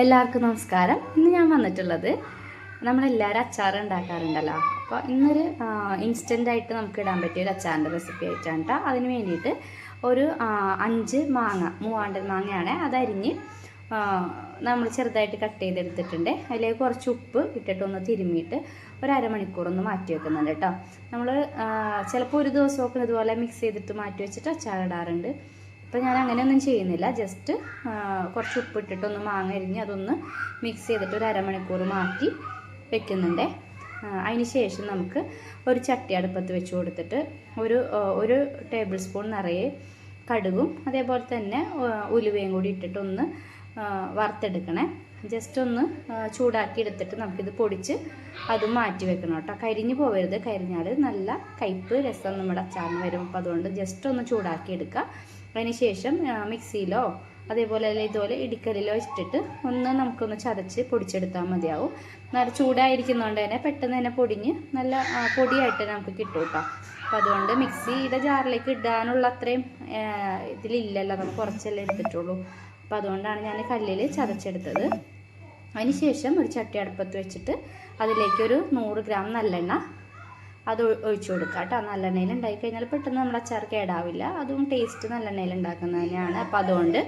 എല്ലാവർക്കും നമസ്കാരം. ഇന്ന് ഞാൻ വന്നിട്ടുള്ളത് നമ്മളെല്ലാവരും അച്ചാർ ഉണ്ടാക്കാറുണ്ടല്ലോ. അപ്പോൾ ഇന്നൊരു ഇൻസ്റ്റന്റ് ആയിട്ട് നമുക്ക് ഇടാൻ പറ്റിയ ഒരു അച്ചാറിന്റെ റെസിപ്പി ആയിട്ടാണ് കേട്ടോ അതിന് വേണ്ടിയിട്ട് ഒരു അഞ്ച് മാങ്ങ മൂവാണ്ടൻ മാങ്ങയാണ് അതരിഞ്ഞ് നമ്മൾ ചെറുതായിട്ട് കട്ട് ചെയ്തെടുത്തിട്ടുണ്ട്. അതിലേക്ക് കുറച്ച് ഉപ്പ് ഇട്ടിട്ടൊന്ന് തിരുമ്മിയിട്ട് ഒരു അരമണിക്കൂർ ഒന്ന് മാറ്റി വെക്കുന്നുണ്ട് കേട്ടോ നമ്മൾ ചിലപ്പോൾ ഒരു ദിവസമൊക്കെ ഇതുപോലെ മിക്സ് ചെയ്തിട്ട് മാറ്റി വെച്ചിട്ട് അച്ചാർ അപ്പോൾ ഞാൻ അങ്ങനെയൊന്നും ചെയ്യുന്നില്ല ജസ്റ്റ് കുറച്ച് ഉപ്പിട്ടിട്ടൊന്ന് മാങ്ങ അരിഞ്ഞ് അതൊന്ന് മിക്സ് ചെയ്തിട്ട് ഒരു അരമണിക്കൂർ മാറ്റി വെക്കുന്നുണ്ട്. അതിന് ശേഷം നമുക്ക് ഒരു ചട്ടി അടുപ്പത്ത് വെച്ച് കൊടുത്തിട്ട് ഒരു ഒരു ടേബിൾ സ്പൂൺ നിറയെ കടുകും അതേപോലെ തന്നെ ഉലുവയും കൂടി ഇട്ടിട്ടൊന്ന് വറുത്തെടുക്കണേ. ജസ്റ്റ് ഒന്ന് ചൂടാക്കി എടുത്തിട്ട് നമുക്കിത് പൊടിച്ച് അത് മാറ്റി വെക്കണം കേട്ടോ. കരിഞ്ഞു പോകരുത് കരിഞ്ഞാൽ നല്ല കയ്പ്പ് രസം നമ്മുടെ അച്ചാറിന് വരും. അപ്പോൾ അതുകൊണ്ട് ജസ്റ്റ് ഒന്ന് ചൂടാക്കി എടുക്കുക അതിന് ശേഷം മിക്സിയിലോ അതേപോലെ അല്ല ഇതുപോലെ ഇടിക്കലിലോ ഇട്ടിട്ട് ഒന്ന് നമുക്കൊന്ന് ചതച്ച് പൊടിച്ചെടുത്താൽ മതിയാവും. നല്ല ചൂടായിരിക്കുന്നതുകൊണ്ട് തന്നെ പെട്ടെന്ന് തന്നെ പൊടിഞ്ഞ് നല്ല പൊടിയായിട്ട് നമുക്ക് കിട്ടും കേട്ടോ. അപ്പോൾ അതുകൊണ്ട് മിക്സിയുടെ ജാറിലേക്ക് ഇടാനുള്ള അത്രയും ഇതിലില്ലല്ലോ. നമുക്ക് കുറച്ചല്ലേ എടുത്തിട്ടുള്ളൂ. അപ്പോൾ അതുകൊണ്ടാണ് ഞാൻ കല്ലിൽ ചതച്ചെടുത്തത്. അതിന് ശേഷം ഒരു ചട്ടി അടുപ്പത്ത് വെച്ചിട്ട് അതിലേക്കൊരു നൂറ് ഗ്രാം നല്ലെണ്ണ അത് ഒഴി- ഒഴിച്ചു കൊടുക്കുക കേട്ടോ. നല്ലെണ്ണയിൽ ഉണ്ടാക്കി കഴിഞ്ഞാൽ പെട്ടെന്ന് നമ്മുടെ അച്ചാർ കേടാവില്ല. അതും ടേസ്റ്റ് നല്ലെണ്ണയിൽ ഉണ്ടാക്കുന്നത് തന്നെയാണ്. അപ്പോൾ അതുകൊണ്ട്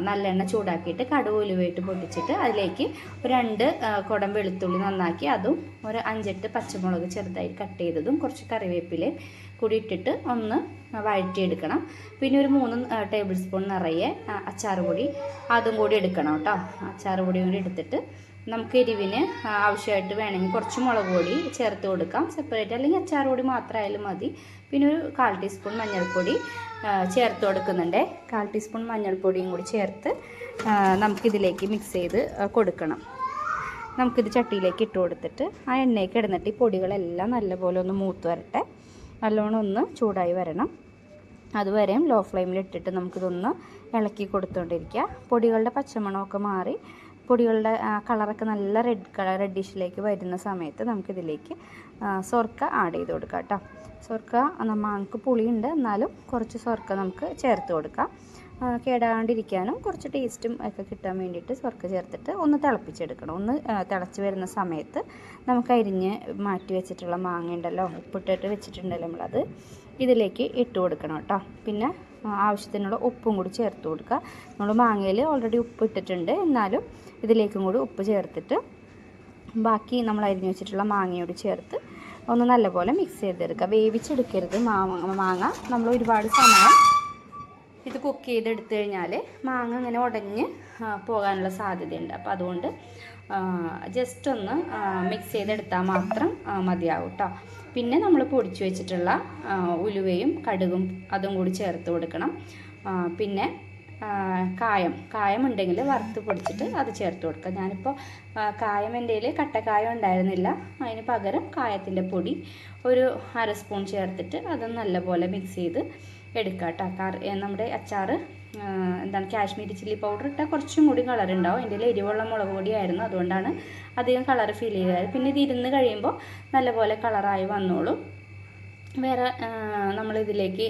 നല്ലെണ്ണ ചൂടാക്കിയിട്ട് കടുക് ഉലുവയിട്ട് പൊട്ടിച്ചിട്ട് അതിലേക്ക് രണ്ട് കുടം വെളുത്തുള്ളി നന്നാക്കി അതും ഒരു അഞ്ചെട്ട് പച്ചമുളക് ചെറുതായി കട്ട് ചെയ്തതും കുറച്ച് കറിവേപ്പിലയും കൂടി ഇട്ടിട്ട് ഒന്ന് വഴറ്റിയെടുക്കണം. പിന്നെ ഒരു മൂന്ന് ടേബിൾ സ്പൂൺ നിറയെ അച്ചാർ പൊടി അതും കൂടി എടുക്കണം കേട്ടോ. അച്ചാർ പൊടി കൂടി എടുത്തിട്ട് നമുക്ക് എരിവിന് ആവശ്യമായിട്ട് വേണമെങ്കിൽ കുറച്ച് മുളക് പൊടി ചേർത്ത് കൊടുക്കാം. സെപ്പറേറ്റ് അല്ലെങ്കിൽ അച്ചാർ പൊടി മാത്രമായാലും മതി. പിന്നെ ഒരു കാൽ ടീസ്പൂൺ മഞ്ഞൾപ്പൊടി ചേർത്ത് കൊടുക്കുന്നുണ്ട്. കാൽ ടീസ്പൂൺ മഞ്ഞൾപ്പൊടിയും കൂടി ചേർത്ത് നമുക്കിതിലേക്ക് മിക്സ് ചെയ്ത് കൊടുക്കണം. നമുക്കിത് ചട്ടിയിലേക്ക് ഇട്ട് കൊടുത്തിട്ട് ആ എണ്ണയ്ക്ക് ഇടുന്നിട്ട് ഈ പൊടികളെല്ലാം നല്ലപോലെ ഒന്ന് മൂത്ത് വരട്ടെ. നല്ലോണം ഒന്ന് ചൂടായി വരണം. അതുവരെയും ലോ ഫ്ലെയിമിൽ ഇട്ടിട്ട് നമുക്കിതൊന്ന് ഇളക്കി കൊടുത്തുകൊണ്ടിരിക്കുക പൊടികളുടെ പച്ചമണമൊക്കെ മാറി പൊടികളുടെ കളറൊക്കെ നല്ല റെഡ് കളർ റെഡിഷിലേക്ക് വരുന്ന സമയത്ത് നമുക്കിതിലേക്ക് സൊർക്ക ആഡ് ചെയ്ത് കൊടുക്കാം കേട്ടോ. സൊർക്ക നമുക്ക് പുളിയുണ്ട്. എന്നാലും കുറച്ച് സൊർക്ക നമുക്ക് ചേർത്ത് കൊടുക്കാം. കേടാണ്ടിരിക്കാനും കുറച്ച് ടേസ്റ്റും ഒക്കെ കിട്ടാൻ വേണ്ടിയിട്ട് സ്വർക്ക് ചേർത്തിട്ട് ഒന്ന് തിളപ്പിച്ചെടുക്കണം. ഒന്ന് തിളച്ച് വരുന്ന സമയത്ത് നമുക്ക് അരിഞ്ഞ് മാറ്റി വെച്ചിട്ടുള്ള മാങ്ങ ഉണ്ടല്ലോ ഉപ്പിട്ടിട്ട് വെച്ചിട്ടുണ്ടല്ലോ നമ്മളത് ഇതിലേക്ക് ഇട്ട് കൊടുക്കണം കേട്ടോ. പിന്നെ ആവശ്യത്തിനുള്ള ഉപ്പും കൂടി ചേർത്ത് കൊടുക്കുക. നമ്മൾ മാങ്ങയിൽ ഓൾറെഡി ഉപ്പ് ഇട്ടിട്ടുണ്ട്. എന്നാലും ഇതിലേക്കും കൂടി ഉപ്പ് ചേർത്തിട്ട് ബാക്കി നമ്മൾ അരിഞ്ഞ് വെച്ചിട്ടുള്ള മാങ്ങയോട് ചേർത്ത് ഒന്ന് നല്ലപോലെ മിക്സ് ചെയ്തെടുക്കുക. വേവിച്ചെടുക്കരുത് മാങ്ങ. നമ്മൾ ഒരുപാട് സമയം ഇത് കുക്ക് ചെയ്തെടുത്തു കഴിഞ്ഞാൽ മാങ്ങ ഇങ്ങനെ ഉടഞ്ഞ് പോകാനുള്ള സാധ്യതയുണ്ട്. അപ്പോൾ അതുകൊണ്ട് ജസ്റ്റ് ഒന്ന് മിക്സ് ചെയ്തെടുത്താൽ മാത്രം മതിയാവും കേട്ടോ പിന്നെ നമ്മൾ പൊടിച്ചു വെച്ചിട്ടുള്ള ഉലുവയും കടുകും അതും കൂടി ചേർത്ത് കൊടുക്കണം. പിന്നെ കായം. കായം ഉണ്ടെങ്കിൽ വറുത്ത് പൊടിച്ചിട്ട് അത് ചേർത്ത് കൊടുക്കുക ഞാനിപ്പോൾ കായം എന്റെ കട്ടക്കായം ഉണ്ടായിരുന്നില്ല. അതിന് പകരം കായത്തിന്റെ പൊടി ഒരു അര സ്പൂൺ ചേർത്തിട്ട് അത് നല്ലപോലെ മിക്സ് ചെയ്ത് എടുക്കുക കേട്ടോ കാർ നമ്മുടെ അച്ചാർ എന്താണ് കാശ്മീരി ചില്ലി പൗഡർ ഇട്ടാൽ കുറച്ചും കൂടി കളർ ഉണ്ടാവും. എന്റെ എരിവുള്ള മുളക് പൊടിയായിരുന്നു. അതുകൊണ്ടാണ് അധികം കളർ ഫീൽ ചെയ്തത്. പിന്നെ ഇത് ഇരുന്ന് കഴിയുമ്പോൾ നല്ലപോലെ കളറായി വന്നോളും. വേറെ നമ്മളിതിലേക്ക്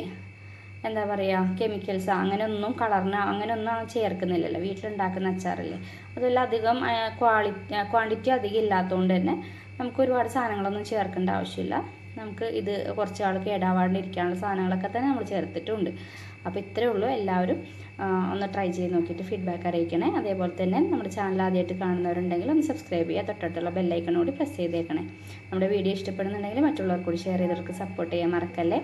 എന്താ പറയുക കെമിക്കൽസ് അങ്ങനെയൊന്നും കളറിന് അങ്ങനെയൊന്നും ചേർക്കുന്നില്ലല്ലോ. വീട്ടിലുണ്ടാക്കുന്ന അച്ചാറല്ലേ. അതുപോലെ അധികം ക്വാളിറ്റി ക്വാണ്ടിറ്റി അധികം ഇല്ലാത്തതുകൊണ്ട് തന്നെ നമുക്ക് ഒരുപാട് സാധനങ്ങളൊന്നും ചേർക്കേണ്ട ആവശ്യമില്ല. നമുക്ക് ഇത് കുറച്ച് ആൾക്ക് കേടാവാണ്ടിരിക്കാനുള്ള സാധനങ്ങളൊക്കെ തന്നെ നമ്മൾ ചേർത്തിട്ടുണ്ട്. അപ്പോൾ ഇത്രയേ ഉള്ളൂ. എല്ലാവരും ഒന്ന് ട്രൈ ചെയ്ത് നോക്കിയിട്ട് ഫീഡ്ബാക്ക് അറിയിക്കണേ. അതേപോലെ തന്നെ നമ്മുടെ ചാനൽ ആദ്യമായിട്ട് കാണുന്നവരുണ്ടെങ്കിൽ ഒന്ന് സബ്സ്ക്രൈബ് ചെയ്യുക. തൊട്ടടുത്തുള്ള ബെല്ലൈക്കണോട് പ്രസ് ചെയ്തേക്കണേ. നമ്മുടെ വീഡിയോ ഇഷ്ടപ്പെടുന്നുണ്ടെങ്കിൽ മറ്റുള്ളവർക്കൂടി ഷെയർ ചെയ്തവർക്ക് സപ്പോർട്ട് ചെയ്യാൻ മറക്കല്ലേ?